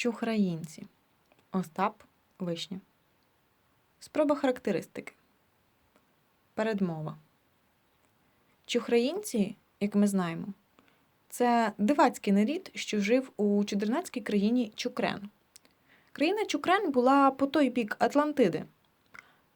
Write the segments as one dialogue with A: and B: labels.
A: Чухраїнці. Остап Вишня. Спроба характеристики. Передмова. Чухраїнці, як ми знаємо, це дивацький нарід, що жив у чудернацькій країні Чукрен. Країна Чукрен була по той бік Атлантиди.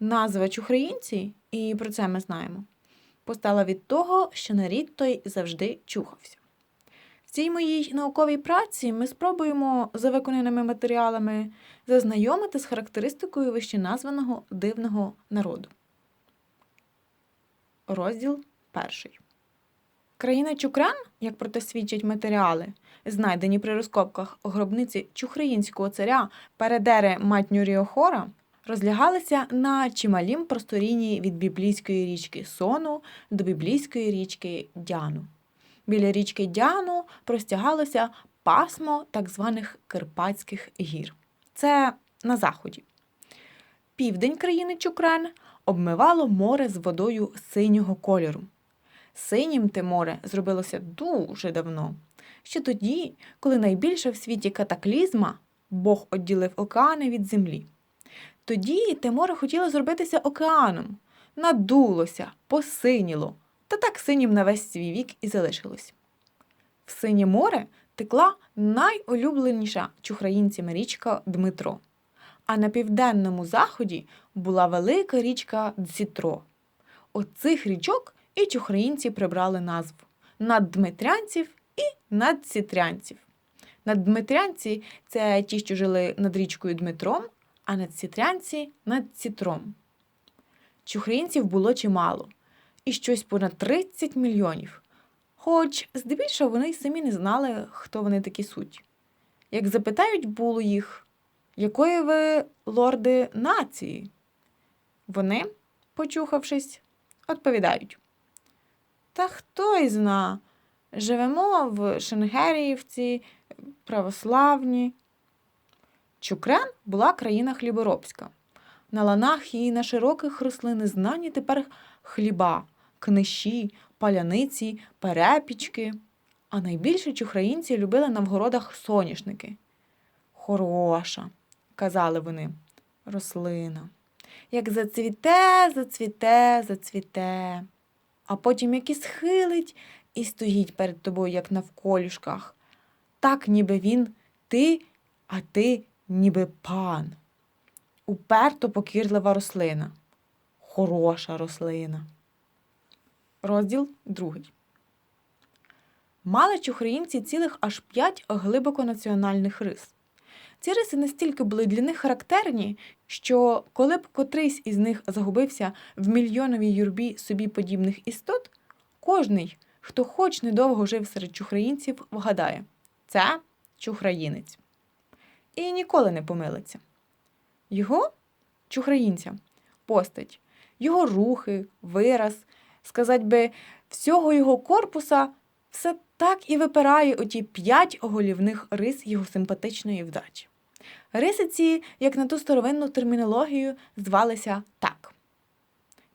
A: Назва чухраїнці, і про це ми знаємо, постала від того, що нарід той завжди чухався. В цій моїй науковій праці ми спробуємо за виконаними матеріалами зазнайомити з характеристикою вищеназваного дивного народу. Розділ перший. Країна Чукрен, як про те свідчать матеріали, знайдені при розкопках гробниці чухраїнського царя Передери Матнюріохора, розлягалися на чималім просторінні від біблійської річки Сону до біблійської річки Дяну. Біля річки Дяну простягалося пасмо так званих Карпатських гір. Це на заході. Південь країни Чукрен обмивало море з водою синього кольору. Синім те море зробилося дуже давно, ще тоді, коли найбільша в світі катаклізма Бог відділив океани від землі. Тоді те море хотіло зробитися океаном, надулося, посиніло, та так синім на весь свій вік і залишилось. В синє море текла найулюбленіша чухраїнцями річка Дмитро, а на південному заході була велика річка Дзітро. От цих річок і чухраїнці прибрали назву наддмитрянців і надсітрянців. Наддмитрянці це ті, що жили над річкою Дмитром, а надсітрянці над Сітром. Чухраїнців було чимало, і щось понад 30 мільйонів. Хоч здебільшого вони й самі не знали, хто вони такі суть. Як запитають було їх, якої ви лорди нації? Вони, почухавшись, відповідають. Та хто й зна, живемо в Шенгеріївці, православні. Чукрен була країна хліборобська. На ланах і на широких рослини знані тепер хліба, книші, паляниці, перепічки. А найбільше чухраїнці любили на вгородах соняшники. Хороша, казали вони, рослина. Як зацвіте, зацвіте, зацвіте, а потім як і схилить і стоїть перед тобою, як навколішках. Так, ніби він ти, а ти ніби пан. Уперто покірлива рослина. Хороша рослина. Розділ другий. Мали чухраїнці цілих аж п'ять глибоко національних рис. Ці риси настільки були для них характерні, що коли б котрийсь із них загубився в мільйоновій юрбі собі подібних істот, кожний, хто хоч недовго жив серед чухраїнців, вгадає це чухраїнець. І ніколи не помилиться. Його чухраїнця, постать, його рухи, вираз, сказать би, всього його корпуса все так і випирає оті п'ять голівних рис його симпатичної вдачі. Риси ці, як на ту старовинну термінологію, звалися так.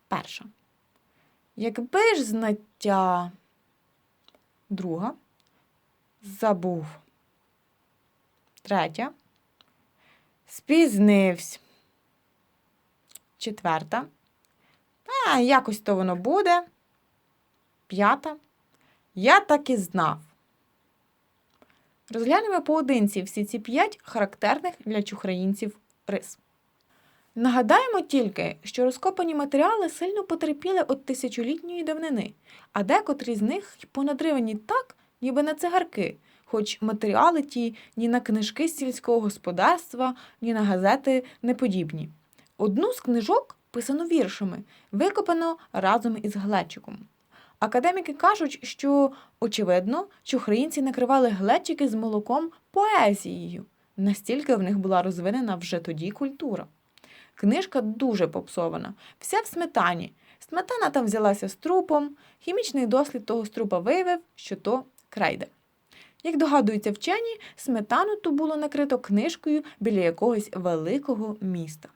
A: Перша. Якби ж знаття. Друга. Забув. Третя. Спізнився. Четверта. Якось то воно буде. П'ята. Я так і знав. Розглянемо поодинці всі ці п'ять характерних для чухраїнців рис. Нагадаємо тільки, що розкопані матеріали сильно потерпіли від тисячолітньої давнини, а декотрі з них понадривані так, ніби на цигарки, хоч матеріали ті ні на книжки з сільського господарства, ні на газети не подібні. Одну з книжок писано віршами, викопано разом із глечиком. Академіки кажуть, що, очевидно, чухраїнці накривали глечики з молоком поезією, настільки в них була розвинена вже тоді культура. Книжка дуже попсована, вся в сметані. Сметана там взялася з трупом, хімічний дослід того струпа виявив, що то крейда. Як догадуються вчені, сметану ту було накрито книжкою біля якогось великого міста.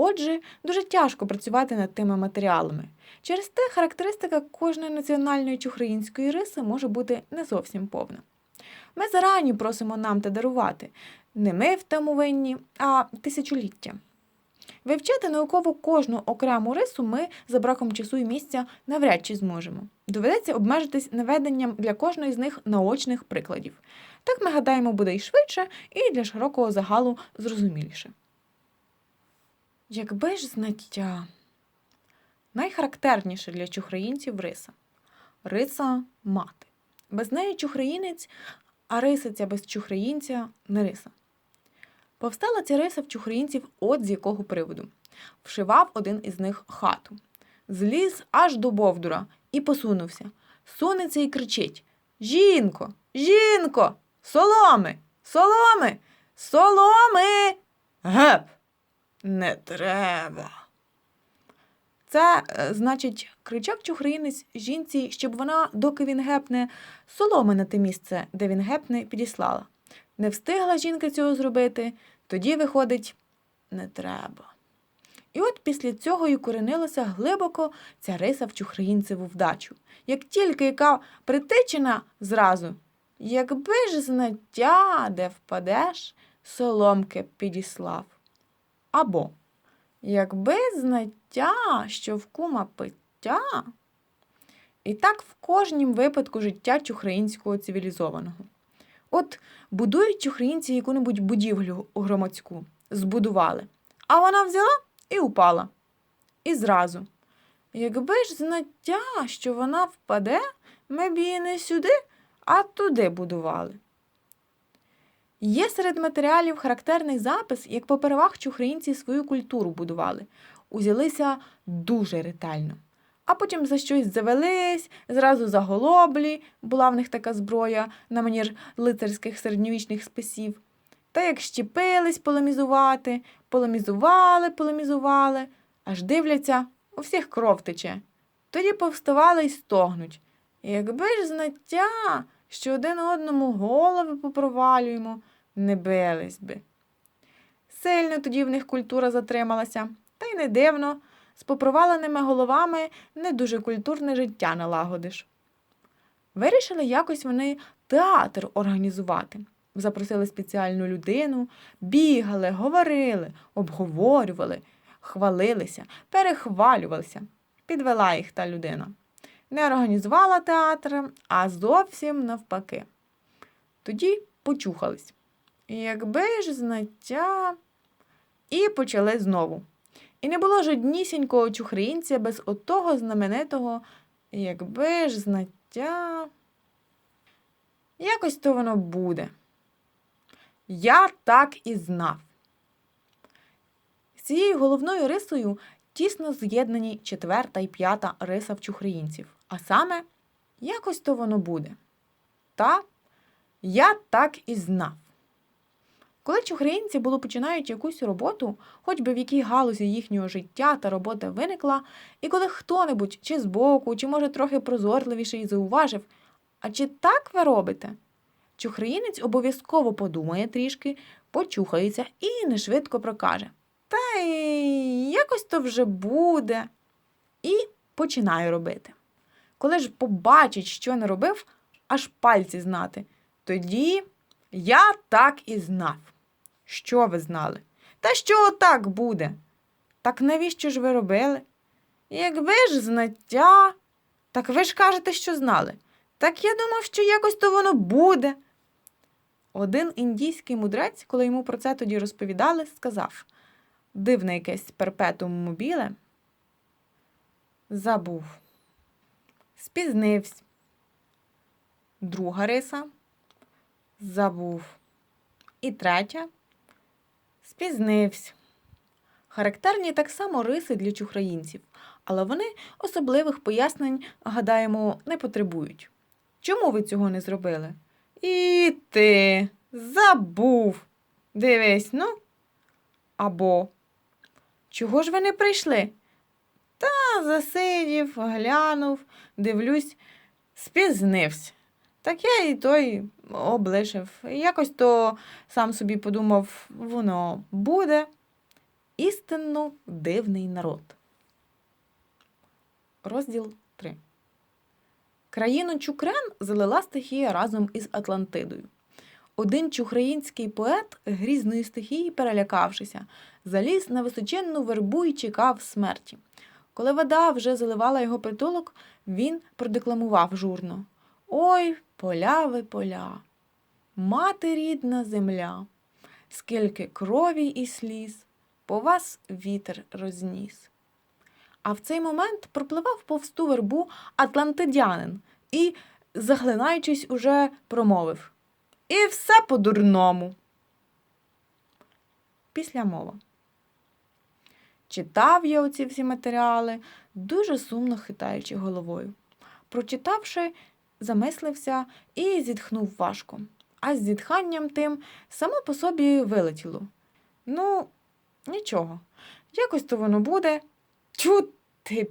A: Отже, дуже тяжко працювати над тими матеріалами. Через те характеристика кожної національної чи української риси може бути не зовсім повна. Ми зарані просимо нам те дарувати. Не ми в тому винні, а тисячоліття. Вивчати науково кожну окрему рису ми за браком часу і місця навряд чи зможемо. Доведеться обмежитись наведенням для кожної з них наочних прикладів. Так ми гадаємо, буде й швидше, і для широкого загалу зрозуміліше. Якби ж знаття. Найхарактерніше для чухраїнців риса. Риса мати. Без неї чухраїнець, а рисиця без чухраїнця не риса. Повстала ця риса в чухраїнців от з якого приводу. Вшивав один із них хату. Зліз аж до Бовдура і посунувся. Сунеться і кричить: Жінко, жінко, соломи, соломи, соломи. Геп! Не треба. Це, е, значить, кричав чухраїнець жінці, щоб вона, доки він гепне, соломи на те місце, де він гепне, підіслала. Не встигла жінка цього зробити, тоді, виходить, не треба. І от після цього і коренилася глибоко ця риса в чухраїнцеву вдачу. Як тільки яка притичена зразу, якби ж знаття, де впадеш, соломки підіслав. Або якби знаття, що в кума пиття, і так в кожнім випадку життя чухраїнського цивілізованого. От будують українці яку-небудь будівлю громадську, збудували, а вона взяла і упала. І зразу. Якби ж знаття, що вона впаде, ми б її не сюди, а туди будували. Є серед матеріалів характерний запис, як попервах чухраїнці свою культуру будували, узялися дуже ретельно. А потім за щось завелись, зразу за голоблі, була в них така зброя на манір лицарських середньовічних списів. Та як щепились полемізувати, полемізували, полемізували, аж дивляться, у всіх кров тече. Тоді повставали й стогнуть. Якби ж знаття, що один одному голови попровалюємо, не бились би. Сильно тоді в них культура затрималася, та й не дивно, з попроваленими головами не дуже культурне життя налагодиш. Вирішили якось вони театр організувати. Запросили спеціальну людину, бігали, говорили, обговорювали, хвалилися, перехвалювалися. Підвела їх та людина. Не організувала театр, а зовсім навпаки. Тоді почухались. Якби ж знаття. І почали знову. І не було жоднісінького чухринця без отого знаменитого, якби ж знаття. Якось то воно буде. Я так і знав. З цією головною рисою тісно з'єднані четверта і п'ята риса в чухраїнців. А саме, якось то воно буде. Та я так і знав. Коли чухраїнці було починають якусь роботу, хоч би в якій галузі їхнього життя та робота виникла, і коли хто-небудь чи збоку, чи, може, трохи прозорливіший зауважив, а чи так ви робите? Чухраїнець обов'язково подумає трішки, почухається і нешвидко прокаже. Та й якось то вже буде. І починає робити. Коли ж побачить, що не робив, аж пальці знати, тоді я так і знав. Що ви знали? Та що так буде? Так навіщо ж ви робили? Якби ж знаття, так ви ж кажете, що знали. Так я думав, що якось то воно буде. Один індійський мудрець, коли йому про це тоді розповідали, сказав дивне якесь перпетум мобіле. Забув. Спізнився. Друга риса. Забув. І третя. Спізнився. Характерні так само риси для чухраїнців, але вони особливих пояснень, гадаємо, не потребують. Чому ви цього не зробили? І ти забув. Дивись, ну. Або чого ж ви не прийшли? Та засидів, глянув, дивлюсь, спізнився. Так я і той облишив. Якось то сам собі подумав, воно буде. Істинно дивний народ. Розділ 3. Країну Чукрен залила стихія разом із Атлантидою. Один чухраїнський поет, грізної стихії перелякавшися, заліз на височенну вербу і чекав смерті. Коли вода вже заливала його притулок, він продекламував журно: Ой, поля ви поля, мати рідна земля, скільки крові і сліз по вас вітер розніс. А в цей момент пропливав повз ту вербу атлантидянин і, заглинаючись, уже промовив І все по-дурному. Після мова. Читав я оці всі матеріали, дуже сумно хитаючи головою. Прочитавши, замислився і зітхнув важко. А з зітханням тим само по собі вилетіло. Ну, нічого, якось то воно буде. Ти